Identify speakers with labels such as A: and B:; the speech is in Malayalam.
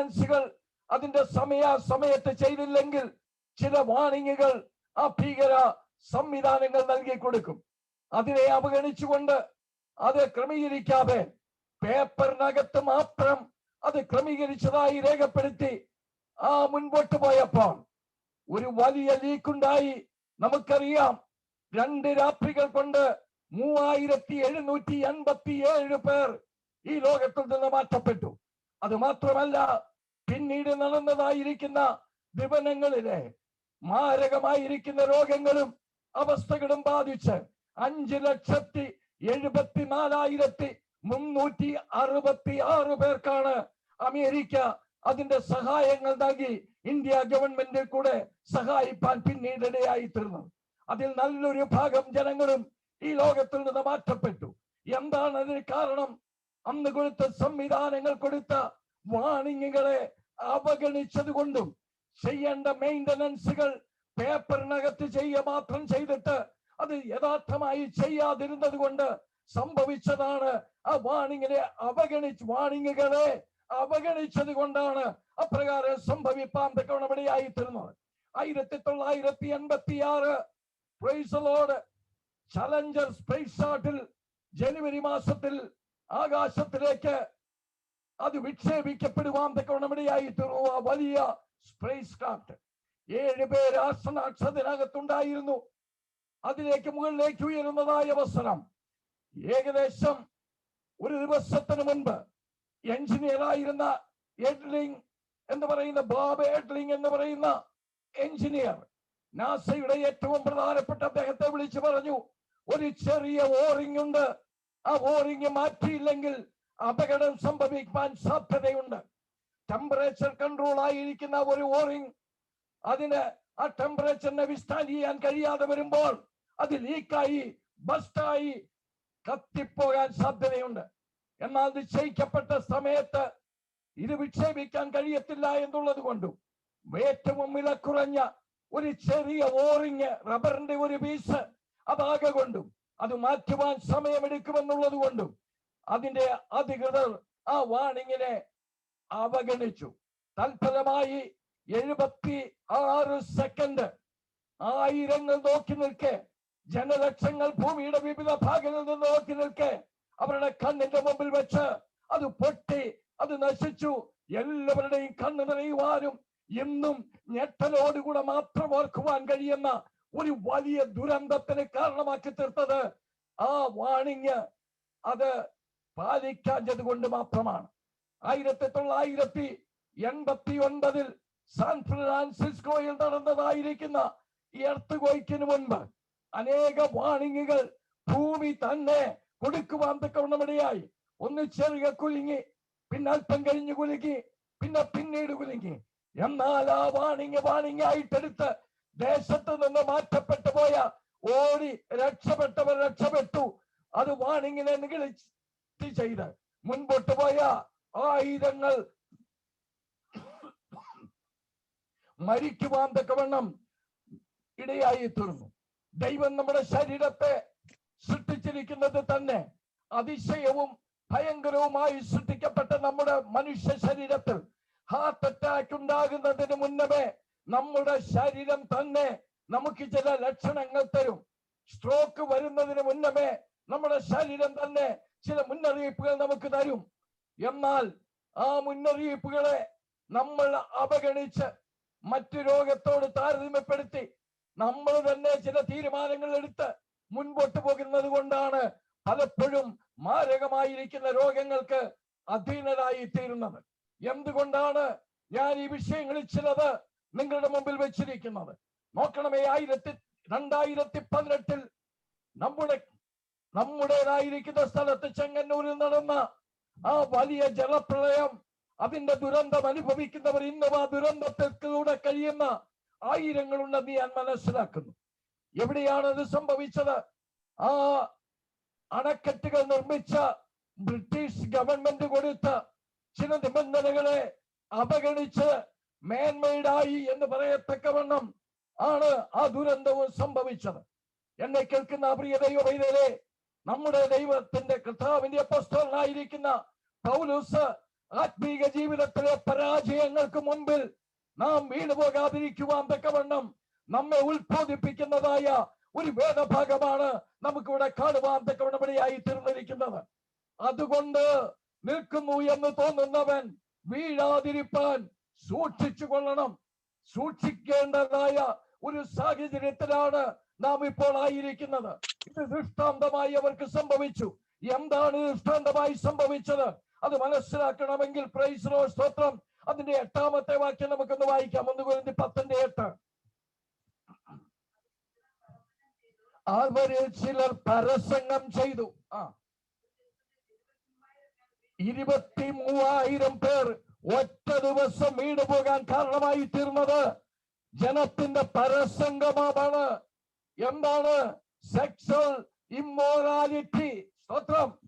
A: ഏജൻസികൾ അതിന്റെ സമയ സമയത്ത് ചെയ്തില്ലെങ്കിൽ ചില വാണിങ്ങുകൾ ആ ഭീകര സംവിധാനങ്ങൾ നൽകി കൊടുക്കും. അതിനെ അവഗണിച്ചുകൊണ്ട് അത് ക്രമീകരിക്കാതെ പേപ്പറിനകത്ത് മാത്രം അത് ക്രമീകരിച്ചതായി രേഖപ്പെടുത്തി ആ മുൻപോട്ട് പോയപ്പോൾ ഒരു വലിയ ലീക്കുണ്ടായി. നമുക്കറിയാം രണ്ട് രാത്രികൾ കൊണ്ട് മൂവായിരത്തി എഴുന്നൂറ്റി എൺപത്തി ഏഴ് പേർ ഈ ലോകത്തിൽ നിന്ന് മാറ്റപ്പെട്ടു. അത് മാത്രമല്ല പിന്നീട് നടന്നതായിരിക്കുന്ന വിപണങ്ങളിലെ മാരകമായിരിക്കുന്ന രോഗങ്ങളും അവസ്ഥകളും ബാധിച്ച് അഞ്ച് ലക്ഷത്തി എഴുപത്തി നാലായിരത്തി മുന്നൂറ്റി അറുപത്തി ആറ് പേർക്കാണ് അമേരിക്ക അതിന്റെ സഹായങ്ങൾ നൽകി ഇന്ത്യ ഗവൺമെന്റ് കൂടെ സഹായിപ്പാൻ പിന്നീട് ഇടയായി തീർന്നു അതിൽ നല്ലൊരു ഭാഗം ജനങ്ങളും ഈ ലോകത്തിൽ നിന്ന് മാറ്റപ്പെട്ടു. എന്താണ് അതിന് കാരണം? അന്ന് കൊടുത്ത സംവിധാനങ്ങൾ കൊടുത്ത വാണിങ്ങുകളെ അവഗണിച്ചത് കൊണ്ടും ചെയ്യേണ്ട മെയിന്റനൻസുകൾ പേപ്പറിനകത്ത് ചെയ്യുക മാത്രം ചെയ്തിട്ട് അത് യഥാർത്ഥമായി ചെയ്യാതിരുന്നത് കൊണ്ട് സംഭവിച്ചതാണ് ആ വാണിങ്ങിനെ അവഗണിച്ച് വാണിങ്ങുകളെ അവഗണിച്ചത് കൊണ്ടാണ് അപ്രകാരം സംഭവിപ്പാൻ തക്കവണപടിയായി തീർന്നത് ആയിരത്തി തൊള്ളായിരത്തി എൺപത്തി ആറ് പ്രൈസലോട് ചലഞ്ചർ സ്പേസ് ഷാട്ടിൽ ജനുവരി മാസത്തിൽ ആകാശത്തിലേക്ക് അത് വിക്ഷേപിക്കപ്പെടുവാൻ ആ വലിയ സ്പേസ് ക്രാഫ്റ്റ് ഏഴ് പേര് ആസ്ട്രനാക്സതിനകത്തുണ്ടായിരുന്നു അതിലേക്ക് മുകളിലേക്ക് ഉയരുന്നതായ അവസരം ഏകദേശം ഒരു ദിവസത്തിന് മുൻപ് എഞ്ചിനീയറായിരുന്ന എഡ്ലിംഗ് എന്ന് പറയുന്ന ബാബ് എഡ്ലിംഗ് എന്ന് പറയുന്ന എഞ്ചിനീയർ നാസയുടെ ഏറ്റവും പ്രധാനപ്പെട്ട അദ്ദേഹത്തെ വിളിച്ചു പറഞ്ഞു ഒരു ചെറിയ ഓറിംഗ് ഉണ്ട്. ആ ഓറിംഗ് മാറ്റിയില്ലെങ്കിൽ അപകടം സംഭവിക്കാൻ സാധ്യതയുണ്ട്. ടെമ്പറേച്ചർ കൺട്രോൾ ആയിരിക്കുന്ന ഒരു ഓറിംഗ് അതിന് ആ ടെമ്പറേച്ചറിനെ വിസ്റ്റാൻഡ് ചെയ്യാൻ കഴിയാതെ വരുമ്പോൾ അത് ലീക്കായി ബസ്റ്റായി കത്തിപ്പോകാൻ സാധ്യതയുണ്ട്. എന്നാൽ നിശ്ചയിക്കപ്പെട്ട സമയത്ത് ഇത് വിക്ഷേപിക്കാൻ കഴിയത്തില്ല എന്നുള്ളത് കൊണ്ടും ഏറ്റവും വില കുറഞ്ഞ ഒരു ചെറിയ ഓറിങ് റബ്ബറിന്റെ ഒരു പീസ് അതാകെ കൊണ്ടും അത് മാറ്റുവാൻ സമയമെടുക്കുമെന്നുള്ളത് കൊണ്ടും അതിന്റെ അധികൃതർ ആ വാണിങ്ങിനെ അവഗണിച്ചു. തൽഫലമായി എഴുപത്തി ആറ് സെക്കൻഡ് ആയിരങ്ങൾ നോക്കി നിൽക്കെ. ജനലക്ഷങ്ങൾ ഭൂമിയുടെ വിവിധ ഭാഗങ്ങളിൽ നിന്ന് നോക്കി നിൽക്കെ. അവരുടെ കണ്ണിന്റെ മുമ്പിൽ വെച്ച് അത് പൊട്ടി അത് നശിച്ചു. എല്ലാവരുടെയും കണ്ണ് നിറയുവാനും ഇന്നും ഞെട്ടലോടുകൂടെ മാത്രം ഓർക്കുവാൻ കഴിയുന്ന ഒരു വലിയ ദുരന്തത്തിന് കാരണമാക്കി തീർത്തത് ആ വാണിങ്. അത് പാലിക്കാഞ്ഞത് കൊണ്ട് മാത്രമാണ്. ആയിരത്തി തൊള്ളായിരത്തി എൺപത്തി ഒൻപതിൽ സാൻ ഫ്രാൻസിസ്കോയിൽ നടന്നതായിരിക്കുന്ന ഈ എർത്തുകോയ്ക്കിന് മുൻപ് അനേക വാണിങ്ങുകൾ ഭൂമി തന്നെ കൊടുക്കുവാൻ തക്കവണ്ണമിടയായി. ഒന്ന് ചെറിയ കുലുങ്ങി പിന്നെ അല്പം കഴിഞ്ഞ് കുലുങ്ങി പിന്നെ പിന്നീട് കുലുങ്ങി. എന്നാൽ ആ വാണിങ് വാണിങ്ങായിട്ടെടുത്ത് ദേശത്ത് നിന്ന് മാറ്റപ്പെട്ടു പോയ ഓടി രക്ഷപ്പെട്ടവർ രക്ഷപ്പെട്ടു. അത് വാണിങ്ങിനെ നിഗളിച്ച് ചെയ്ത് മുൻപോട്ട് പോയ ആയിരങ്ങൾ മരിക്കുവാൻ തക്കവണ്ണം ഇടയായി തീർന്നു. ദൈവം നമ്മുടെ ശരീരത്തെ സൃഷ്ടിച്ചിരിക്കുന്നത് തന്നെ അതിശയവും ഭയങ്കരവുമായി സൃഷ്ടിക്കപ്പെട്ട നമ്മുടെ മനുഷ്യ ശരീരത്തിൽ ഹാർട്ട് അറ്റാക്ക് ഉണ്ടാകുന്നതിന് മുന്നമേ നമ്മുടെ ശരീരം തന്നെ നമുക്ക് ചില ലക്ഷണങ്ങൾ തരും. സ്ട്രോക്ക് വരുന്നതിന് മുന്നമേ നമ്മുടെ ശരീരം തന്നെ ചില മുന്നറിയിപ്പുകൾ നമുക്ക് തരും. എന്നാൽ ആ മുന്നറിയിപ്പുകളെ നമ്മൾ അവഗണിച്ച് മറ്റു രോഗത്തോട് താരതമ്യപ്പെടുത്തി നമ്മൾ തന്നെ ചില തീരുമാനങ്ങൾ എടുത്ത് മുൻപോട്ട് പോകുന്നത് കൊണ്ടാണ് പലപ്പോഴും മാരകമായിരിക്കുന്ന രോഗങ്ങൾക്ക് അധീനരായി തീരുന്നത്. എന്തുകൊണ്ടാണ് ഞാൻ ഈ വിഷയങ്ങളിൽ ചിലത് നിങ്ങളുടെ മുമ്പിൽ വെച്ചിരിക്കുന്നത്? നോക്കണമേ ആയിരത്തി രണ്ടായിരത്തി പതിനെട്ടിൽ നമ്മുടെ നമ്മുടേതായിരിക്കുന്ന സ്ഥലത്ത് ചെങ്ങന്നൂരിൽ നടന്ന ആ വലിയ ജലപ്രളയം അതിന്റെ ദുരന്തം അനുഭവിക്കുന്നവർ ഇന്നും ആ ദുരന്തത്തിലൂടെ കഴിയുന്ന ആയിരങ്ങളുണ്ടെന്ന് ഞാൻ മനസ്സിലാക്കുന്നു. എവിടെയാണ് അത് സംഭവിച്ചത്? ആ അണക്കെട്ടുകൾ നിർമ്മിച്ച ബ്രിട്ടീഷ് ഗവൺമെന്റ് കൊടുത്ത ചില നിബന്ധനകളെ അവഗണിച്ച് മേന്മയിടായി എന്ന് പറയത്തക്കവണ്ണം ആണ് ആ ദുരന്തവും സംഭവിച്ചത്. എന്നെ കേൾക്കുന്ന പ്രിയ ദൈവവൈദ്യരെ നമ്മുടെ ദൈവത്തിന്റെ കർത്താവിന്റെ അപ്പസ്തോലനായിരിക്കുന്ന പൗലൂസ് ആത്മീക ജീവിതത്തിലെ പരാജയങ്ങൾക്ക് മുൻപിൽ നാം വീണു പോകാതിരിക്കുവാൻ തക്കവണ്ണം നമ്മെ ഉത്ബോധിപ്പിക്കുന്നതായ ഒരു വേദഭാഗമാണ് നമുക്കിവിടെ കാണുവാൻ തക്കവണ്ണം ഇടയായി തീർന്നിരിക്കുന്നത് അതുകൊണ്ട് നിൽക്കുന്നു എന്ന് തോന്നുന്നവൻ വീഴാതിരിപ്പാൻ സൂക്ഷിച്ചു കൊള്ളണം. സൂക്ഷിക്കേണ്ടതായ ഒരു സാഹചര്യത്തിലാണ് നാം ഇപ്പോൾ ആയിരിക്കുന്നത്. ദൃഷ്ടാന്തമായി അവർക്ക് സംഭവിച്ചു. എന്താണ് ദൃഷ്ടാന്തമായി സംഭവിച്ചത്? അത് മനസ്സിലാക്കണമെങ്കിൽ പ്രൈസ്രോ സ്തോത്രം. അതിന്റെ എട്ടാമത്തെ വാക്യം നമുക്കൊന്ന് വായിക്കാം. ഒന്ന് കുറിച്ച് പത്തിന്റെ എട്ട്. അവരിൽ ചിലർ പരസംഗം ചെയ്തു. ആ. ഇരുപത്തി മൂവായിരം പേർ ഒറ്റ ദിവസം വീട് പോകാൻ കാരണമായി തീർന്നത് ജനത്തിന്റെ പരസംഗമാണ് എന്താണ്? sexual immorality. Stotram.